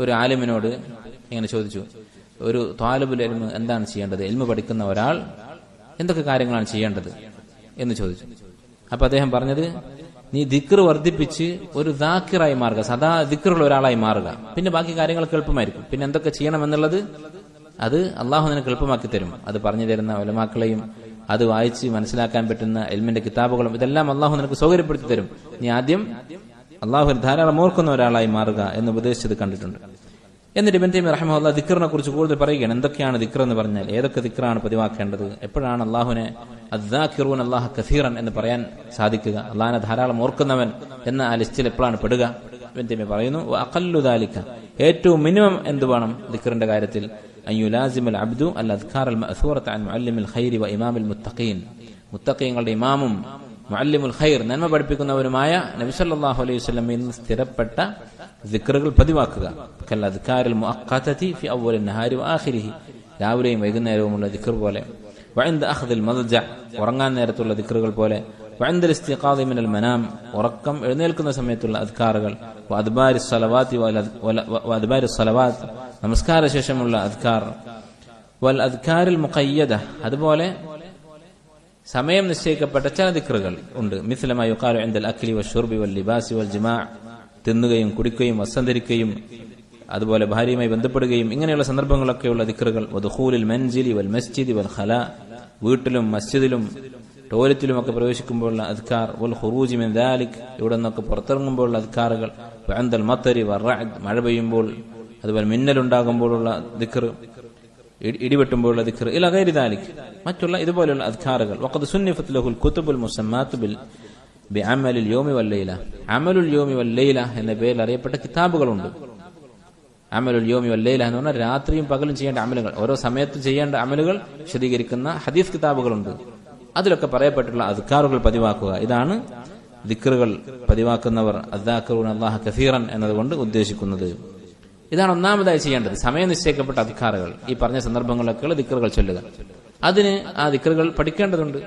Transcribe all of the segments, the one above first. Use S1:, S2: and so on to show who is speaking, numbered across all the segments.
S1: ഒരു ആലിമിനോട് ഇങ്ങനെ ചോദിച്ചു ഒരു താലബുൽ എൽമ് എന്താണ് ചെയ്യേണ്ടത്? എൽമ് പഠിക്കുന്ന ഒരാൾ എന്തൊക്കെ കാര്യങ്ങളാണ് ചെയ്യേണ്ടത്? എന്ന് ചോദിച്ചു. അപ്പൊ അദ്ദേഹം പറഞ്ഞത് നീ ദിക്ർ വർദ്ധിപ്പിച്ച് ഒരു ദാക്കിറായി മാറുക സദാ ദിക്റുള്ള ഒരാളായി മാറുക. പിന്നെ ബാക്കി കാര്യങ്ങൾ എളുപ്പമായിരിക്കും. പിന്നെ എന്തൊക്കെ ചെയ്യണം എന്നുള്ളത് അത് അള്ളാഹു നിനക്ക് എളുപ്പമാക്കി തരും. അത് പറഞ്ഞു തരുന്ന ഒലമാക്കളെയും അത് വായിച്ച് മനസ്സിലാക്കാൻ പറ്റുന്ന എൽമിന്റെ കിതാബുകളും ഇതെല്ലാം അള്ളാഹു നിനക്ക് സൗകര്യപ്പെടുത്തി തരും. നീ ആദ്യം അള്ളാഹു ധാരാളം ഓർക്കുന്ന ഒരാളായി മാറുക എന്ന് ഉപദേശിച്ചത് കണ്ടിട്ടുണ്ട്. എന്നിട്ട് ഇബൻ തൈമി റഹ്മുല്ല ദിക്റിനെ കുറിച്ച് കൂടുതൽ പറയുകയാണ്. എന്തൊക്കെയാണ് ദിക്ർ എന്ന് പറഞ്ഞാൽ? ഏതൊക്കെ ദിക്റാണ് പതിവാക്കേണ്ടത്? എപ്പോഴാണ് അള്ളാഹുനെ അദ്ദാഖിറൂൻ അള്ളാഹ് കസീറൻ എന്ന് പറയാൻ സാധിക്കുക? അള്ളാഹിനെ ധാരാളം ഓർക്കുന്നവൻ എന്ന ആ ലിസ്റ്റിൽ എപ്പോഴാണ് പെടുക? ഇബൻ തൈമി പറയുന്നു അഖല്ലു ദാലിക. ഏറ്റവും മിനിമം എന്ത് വേണം? ദിക്റിന്റെ കാര്യത്തിൽ. അയ്യുലാസിം അൽ അബ്ദു അൽ അദ്ഖാർ അൽ അൻ മുഅല്ലിമിൽ ഖൈരി വ ഇമാമിൽ മുത്തഖീൻ. മുത്തഖീങ്ങളുടെ ഇമാമും മുഅല്ലിമുൽ ഖൈർ നന്മ പഠിപ്പിക്കുന്നവരുമായ നബി സല്ലല്ലാഹു അലൈഹി വസല്ലമയിൽ നിന്ന് സ്ഥിരപ്പെട്ട ദിക്റുകൾ പതിവാക്കുക കൽ അദ്കാരിൽ മുഅഖ്ഖതതി ഫി അവ്വലിൻ നഹാരി വആഖിരിഹി രാവിലെയും വൈകുന്നേരവുമുള്ള ദിക്ർ പോലെ വഅൻദ അഖ്ദിൽ മദ്ജ ഉറങ്ങാൻ നേരത്തുള്ള ദിക്റുകൾ പോലെ വഅൻദ ഇസ്തിഖാദി മിനൽ മനാം ഉറക്കം എഴുന്നേൽക്കുന്ന സമയത്തുള്ള അദ്കാറുകൾ വഅദ്ബാരി സ്വലവാത്തി വഅദ്ബാരി സ്വലവാത്ത് നമസ്കാര ശേഷമുള്ള അദ്കാർ വൽ അദ്കാരിൽ മുഖയ്യദ അതുപോലെ സമയം നിശ്ചയിക്കപ്പെട്ട ചില ദിക്റുകൾ ഉണ്ട്. മിസ്ലമായി യുക്കാലു എന്തൽ വൽ ലിബാസി വൽ ജിമാ. തിന്നുകയും കുടിക്കുകയും വസന്തരിക്കുകയും അതുപോലെ ഭാര്യയുമായി ബന്ധപ്പെടുകയും ഇങ്ങനെയുള്ള സന്ദർഭങ്ങളൊക്കെയുള്ള ദിക്റുകൾ. വധുഹൂലിൽ മൻജിലി വൽ മസ്ജിദി വൽ ഖല. വീട്ടിലും മസ്ജിദിലും ടോയ്ലറ്റിലും ഒക്കെ പ്രവേശിക്കുമ്പോഴുള്ള അധികാർ വൽ ഹുറൂജി മിൻ ദാലിക്. ഇവിടെ നിന്നൊക്കെ പുറത്തിറങ്ങുമ്പോഴുള്ള അധികാറുകൾ അന്തൽ മത്തരി വറഅദ് മഴ പെയ്യുമ്പോൾ അതുപോലെ മിന്നലുണ്ടാകുമ്പോഴുള്ള ദിക്ർ ഇടിവെട്ടുമ്പോഴുള്ള ദിക്ർ ഇല ഗൈരി ദാലിക്. മറ്റുള്ള ഇതുപോലെയുള്ള അധികാറുകൾ വഖദ് സുന്നിഫത്ത് ലഹുൽ കുതുബുൽ മുസമ്മാത്ത് ബിൽ ബിഅമലിൽ യൗമി വല്ലൈല അമലുൽ യൗമി വല്ലൈല എന്ന പേരിൽ അറിയപ്പെട്ട കിതാബുകളുണ്ട്. അമലുൽ യോമി വല്ലയില എന്ന് പറഞ്ഞാൽ രാത്രിയും പകലും ചെയ്യേണ്ട അമലുകൾ. ഓരോ സമയത്ത് ചെയ്യേണ്ട അമലുകൾ വിശദീകരിക്കുന്ന ഹദീസ് കിതാബുകളുണ്ട്. അതിലൊക്കെ പറയപ്പെട്ടുള്ള അധികാറുകൾ പതിവാക്കുക. ഇതാണ് ദിക്റുകൾ പതിവാക്കുന്നവർ. അദ്ദാക്കറൂൻ അള്ളാഹ് കസീറൻ എന്നതുകൊണ്ട് ഉദ്ദേശിക്കുന്നത്. ഇതാണ് ഒന്നാമതായി ചെയ്യേണ്ടത്. സമയം നിശ്ചയിക്കപ്പെട്ട അധികാരകൾ ഈ പറഞ്ഞ സന്ദർഭങ്ങളിലൊക്കെയുള്ള ദിക്കറുകൾ ചൊല്ലുക. അതിന് ആ ദിക്കറുകൾ പഠിക്കേണ്ടതുണ്ട്.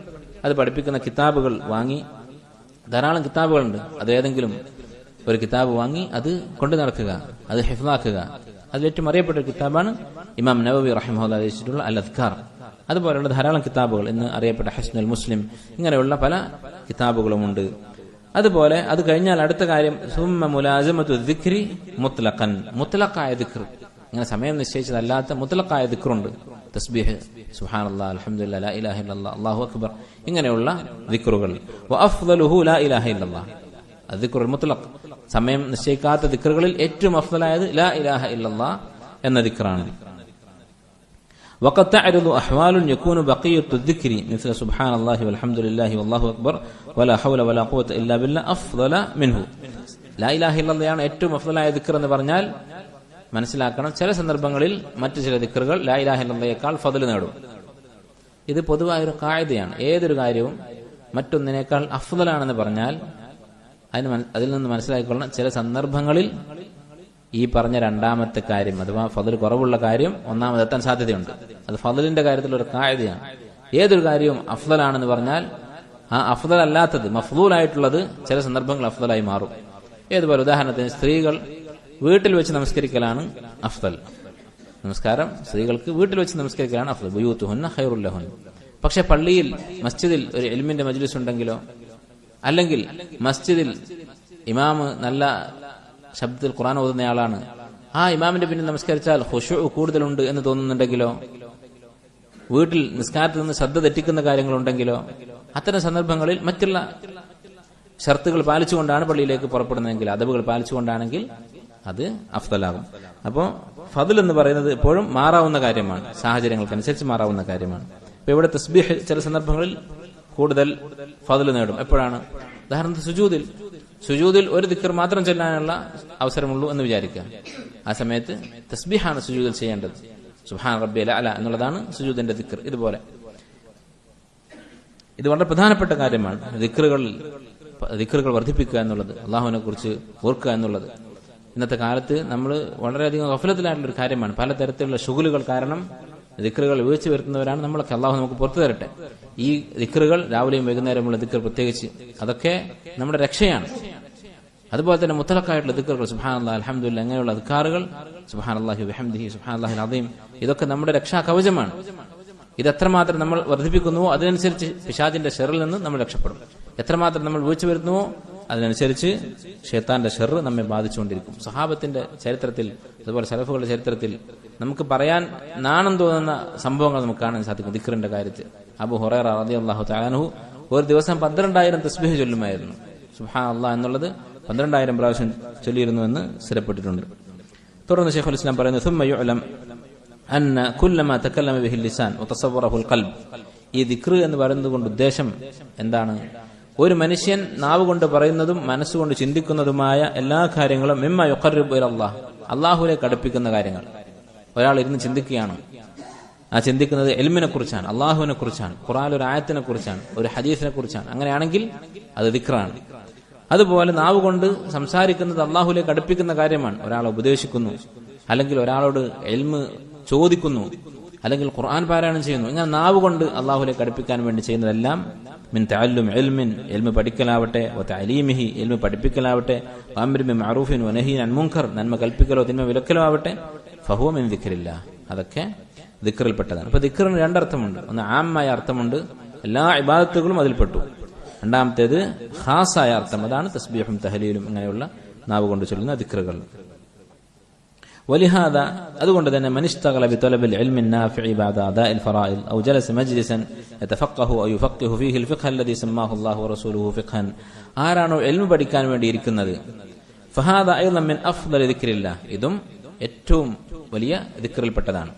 S1: അത് പഠിപ്പിക്കുന്ന കിതാബുകൾ വാങ്ങി. ധാരാളം കിതാബുകളുണ്ട്. അത് ഏതെങ്കിലും ഒരു കിതാബ് വാങ്ങി അത് കൊണ്ടു നടക്കുക. അത് ഹിഫ്ലാക്കുക അതിലേറ്റവും അറിയപ്പെട്ട ഒരു കിതാബാണ് ഇമാം നവബി റഹിമഹുല്ല രചിച്ചിട്ടുള്ള അൽ അദ്ഖാർ അതുപോലെയുള്ള ധാരാളം കിതാബുകൾ ഇന്ന് അറിയപ്പെട്ട ഹസ്നുൽ മുസ്ലിം ഇങ്ങനെയുള്ള പല കിതാബുകളുമുണ്ട്. അതുപോലെ അത് കഴിഞ്ഞാൽ അടുത്ത കാര്യം സുമ മുലാസമത്തു ദിക്രി മുത്ലഖൻ. മുത്തലക്കായ ദിക്ർ. ഇങ്ങനെ സമയം നിശ്ചയിച്ചതല്ലാത്ത മുത്തലക്കായ ദിക്റുണ്ട്. തസ്ബീഹ് സുഹാനല്ലാ അൽഹംദുലില്ലാ ലാ ഇലാഹ ഇല്ലല്ലാ അല്ലാഹു അക്ബർ. ഇങ്ങനെയുള്ള ദിക്റുകൾ. വഅഫ്ദലുഹു ലാ ഇലാഹ അദ്ദിക്റുൽ മുത്ലഖ്. സമയം നിശ്ചയിക്കാത്ത ദിക്റുകളിൽ ഏറ്റവും അഫ്ദലായത് ലാ ഇലാഹ ഇല്ലല്ലാ എന്ന ദിക്റാണ്. وقد تعرض أحوال يكون بقية الذكر مثل سبحان الله والحمد لله والله أكبر ولا حول ولا قوة إلا بالله أفضل منه. لا إله إلا الله ഏറ്റവും അഫ്ദലായ ദിക്കർ എന്ന് പറഞ്ഞാൽ മനസ്സിലാക്കണം. ചില സന്ദർഭങ്ങളിൽ മറ്റു ചില ദിക്റുകൾ ലാ ഇലാഹ ഇല്ലയേക്കാൾ ഫദൽ നേടും. ഇത് പൊതുവായൊരു ഖായിദയാണ് ഏതൊരു കാര്യവും മറ്റൊന്നിനേക്കാൾ അഫ്ദലാണെന്ന് പറഞ്ഞാൽ അതിൽ നിന്ന് മനസ്സിലാക്കിക്കൊള്ളണം. ചില സന്ദർഭങ്ങളിൽ ഈ പറഞ്ഞ രണ്ടാമത്തെ കാര്യം അഥവാ ഫതിൽ കുറവുള്ള കാര്യം ഒന്നാമതെത്താൻ സാധ്യതയുണ്ട്. അത് ഫതിലിന്റെ കാര്യത്തിൽ ഒരു കായതയാണ് ഏതൊരു കാര്യവും അഫ്ദലാണെന്ന് പറഞ്ഞാൽ ആ അഫ്ദൽ അല്ലാത്തത് മഫ്ദൂലായിട്ടുള്ളത് ചില സന്ദർഭങ്ങൾ അഫ്ദലായി മാറും. ഏതുപോലെ ഉദാഹരണത്തിന് സ്ത്രീകൾ വീട്ടിൽ വെച്ച് നമസ്കരിക്കലാണ് അഫ്ദൽ. നമസ്കാരം സ്ത്രീകൾക്ക് വീട്ടിൽ വെച്ച് നമസ്കരിക്കലാണ് അഫ്ദൽ. ബുയൂത്തുഹുന്ന ഹൈറുല്ലഹുൻ പക്ഷെ പള്ളിയിൽ മസ്ജിദിൽ ഒരു എൽമിന്റെ മജ്ലിസ് ഉണ്ടെങ്കിലോ അല്ലെങ്കിൽ മസ്ജിദിൽ ഇമാമ് നല്ല ശബ്ദത്തിൽ ഖുറാൻ ഓതുന്നയാളാണ് ആ ഇമാമിന്റെ പിന്നിൽ നമസ്കരിച്ചാൽ ഹുഷു കൂടുതലുണ്ട് എന്ന് തോന്നുന്നുണ്ടെങ്കിലോ? വീട്ടിൽ നിസ്കാരത്തിൽ നിന്ന് ശ്രദ്ധ തെറ്റിക്കുന്ന കാര്യങ്ങളുണ്ടെങ്കിലോ? അത്തരം സന്ദർഭങ്ങളിൽ മറ്റുള്ള ഷർത്തുകൾ പാലിച്ചുകൊണ്ടാണ് പള്ളിയിലേക്ക് പുറപ്പെടുന്നതെങ്കിൽ അതവുകൾ പാലിച്ചുകൊണ്ടാണെങ്കിൽ അത് അഫ്തലാകും അപ്പോൾ ഫതിൽ എന്ന് പറയുന്നത് എപ്പോഴും മാറാവുന്ന കാര്യമാണ്. സാഹചര്യങ്ങൾക്കനുസരിച്ച് മാറാവുന്ന കാര്യമാണ്. ഇപ്പൊ ഇവിടെ തസ്ബീഹ് ചില സന്ദർഭങ്ങളിൽ കൂടുതൽ ഫതിൽ നേടും. എപ്പോഴാണ്? ഉദാഹരണത്തിന് സുജൂദിൽ. സുജൂദിൽ ഒരു ദിക്കർ മാത്രം ചെല്ലാനുള്ള അവസരമുള്ളൂ എന്ന് വിചാരിക്കുക. ആ സമയത്ത് തസ്ബീഹാണ് സുജൂതിൽ ചെയ്യേണ്ടത്. സുഹാൻ റബ്ബി അല അല എന്നുള്ളതാണ് സുജൂദിന്റെ ദിക്കർ. ഇതുപോലെ. ഇത് വളരെ പ്രധാനപ്പെട്ട കാര്യമാണ്. ദിക്കറുകളിൽ ദിക്കറുകൾ വർദ്ധിപ്പിക്കുക എന്നുള്ളത് അള്ളാഹുവിനെ കുറിച്ച് ഓർക്കുക എന്നുള്ളത്. ഇന്നത്തെ കാലത്ത് നമ്മൾ വളരെയധികം ഗഫലത്തിലായിട്ടുള്ള ഒരു കാര്യമാണ്. പലതരത്തിലുള്ള ഷുഗലുകൾ കാരണം ദിക്കറുകൾ വീഴ്ച വരുത്തുന്നവരാണ് നമ്മളൊക്കെ. അള്ളാഹു നമുക്ക് പുറത്തു തരട്ടെ. ഈ ദിക്കറുകൾ രാവിലെയും വൈകുന്നേരമുള്ള ദിക്കർ പ്രത്യേകിച്ച് അതൊക്കെ നമ്മുടെ രക്ഷയാണ്. അതുപോലെ തന്നെ മുത്തലക്കായിട്ടുള്ള ദിക്കറുകൾ സുഹാനുള്ള അലഹമുല്ല അങ്ങനെയുള്ള അധികാറുകൾ അള്ളാഹി വഹംദിഹി അള്ളാഹി അദീം ഇതൊക്കെ നമ്മുടെ രക്ഷാ കവചമാണ്. ഇത് എത്രമാത്രം നമ്മൾ വർദ്ധിപ്പിക്കുന്നുവോ അതിനനുസരിച്ച് പിശാജിന്റെ ഷെറിൽ നിന്ന് നമ്മൾ രക്ഷപ്പെടും. എത്രമാത്രം നമ്മൾ വീഴ്ച വരുന്നുവോ അതിനനുസരിച്ച് ഷേത്താന്റെ ഷെറ് നമ്മെ ബാധിച്ചുകൊണ്ടിരിക്കും. സഹാബത്തിന്റെ ചരിത്രത്തിൽ അതുപോലെ സലഫുകളുടെ ചരിത്രത്തിൽ നമുക്ക് പറയാൻ നാണം തോന്നുന്ന സംഭവങ്ങൾ നമുക്ക് കാണാൻ സാധിക്കും ദിക്കറിന്റെ കാര്യത്തിൽ. അബു റതി അള്ളാഹു താലാനുഹു ഒരു ദിവസം പന്ത്രണ്ടായിരം തസ്ബീഹ് ചൊല്ലുമായിരുന്നു. സുഹാ അള്ളാഹ് എന്നുള്ളത് പന്ത്രണ്ടായിരം പ്രാവശ്യം ചൊല്ലിയിരുന്നു എന്ന് സ്ഥിരപ്പെട്ടിട്ടുണ്ട്. തുടർന്ന് ഷെയ്ഖുൽ ഇസ്ലാം പറയുന്നത് അന്ന കുല്ലമ തക്കല്ലമ ബിഹിൽ ലിസാൻ കൽബ് ഈ ദിക്ർ എന്ന് പറയുന്നത് കൊണ്ട് ഉദ്ദേശം എന്താണ്? ഒരു മനുഷ്യൻ നാവ് കൊണ്ട് പറയുന്നതും മനസ്സുകൊണ്ട് ചിന്തിക്കുന്നതുമായ എല്ലാ കാര്യങ്ങളും മിമ്മ യൊക്കറിബ് അള്ളാഹ് അള്ളാഹുലേക്ക് അടുപ്പിക്കുന്ന കാര്യങ്ങൾ. ഒരാൾ ഇരുന്ന് ചിന്തിക്കുകയാണ്. ആ ചിന്തിക്കുന്നത് എൽമിനെ കുറിച്ചാണ് അള്ളാഹുവിനെ കുറിച്ചാണ് ഖുറാൻ ഒരു ആയത്തിനെ കുറിച്ചാണ് ഒരു ഹദീസിനെ കുറിച്ചാണ് അങ്ങനെയാണെങ്കിൽ അത് ദിക്റാണ്. അതുപോലെ നാവ് കൊണ്ട് സംസാരിക്കുന്നത് അള്ളാഹുലേക്ക് അടുപ്പിക്കുന്ന കാര്യമാണ്. ഒരാളെ ഉപദേശിക്കുന്നു. അല്ലെങ്കിൽ ഒരാളോട് എൽമ് ചോദിക്കുന്നു. അല്ലെങ്കിൽ ഖുർആൻ പാരായണം ചെയ്യുന്നു. ഇങ്ങനെ നാവ് കൊണ്ട് അള്ളാഹുലേക്ക് അടുപ്പിക്കാൻ വേണ്ടി ചെയ്യുന്നതെല്ലാം മിൻ തഅല്ലും എൽമിൻ എൽമ് പഠിക്കലാവട്ടെ അലീമിഹി എൽമ് പഠിപ്പിക്കലാവട്ടെ മഅറൂഫിൻ വനഹീൻ അൻമുങ്കർ നന്മ കൽപ്പിക്കലോ തിന്മ വിലക്കലോ ആവട്ടെ ഫഹുവ മിൻ ദിക്റില്ല അതൊക്കെ ദിക്റിൽപ്പെട്ടതാണ്. അപ്പൊ ദിക്റിന് രണ്ടർത്ഥമുണ്ട്. ഒന്ന് ആമായ അർത്ഥമുണ്ട്. എല്ലാ ഇബാദത്തുകളും അതിൽപ്പെട്ടു. രണ്ടാമത്തേത് ഖാസായ അർത്ഥം അതാണ് തസ്ബീഹും തഹലീലും ഇങ്ങനെയുള്ള നാവ് കൊണ്ട് ചൊല്ലുന്ന ദിക്റുകൾ ولهذا അതുകൊണ്ട് തന്നെ من اشتغل بطلب العلم النافع بعد أداء الفرائض أو جلس مجلسا يتفقه أو يفقه فيه الفقه الذي سماه الله ورسوله فقها ആരാണോ എൽമ പഠിക്കാൻ വേണ്ടി ഇരിക്കുന്നത് فهذا أيضا من أفضل ذكر الله ഇതും ഏറ്റവും വലിയ ദിക്റിൽപ്പെട്ടതാണ്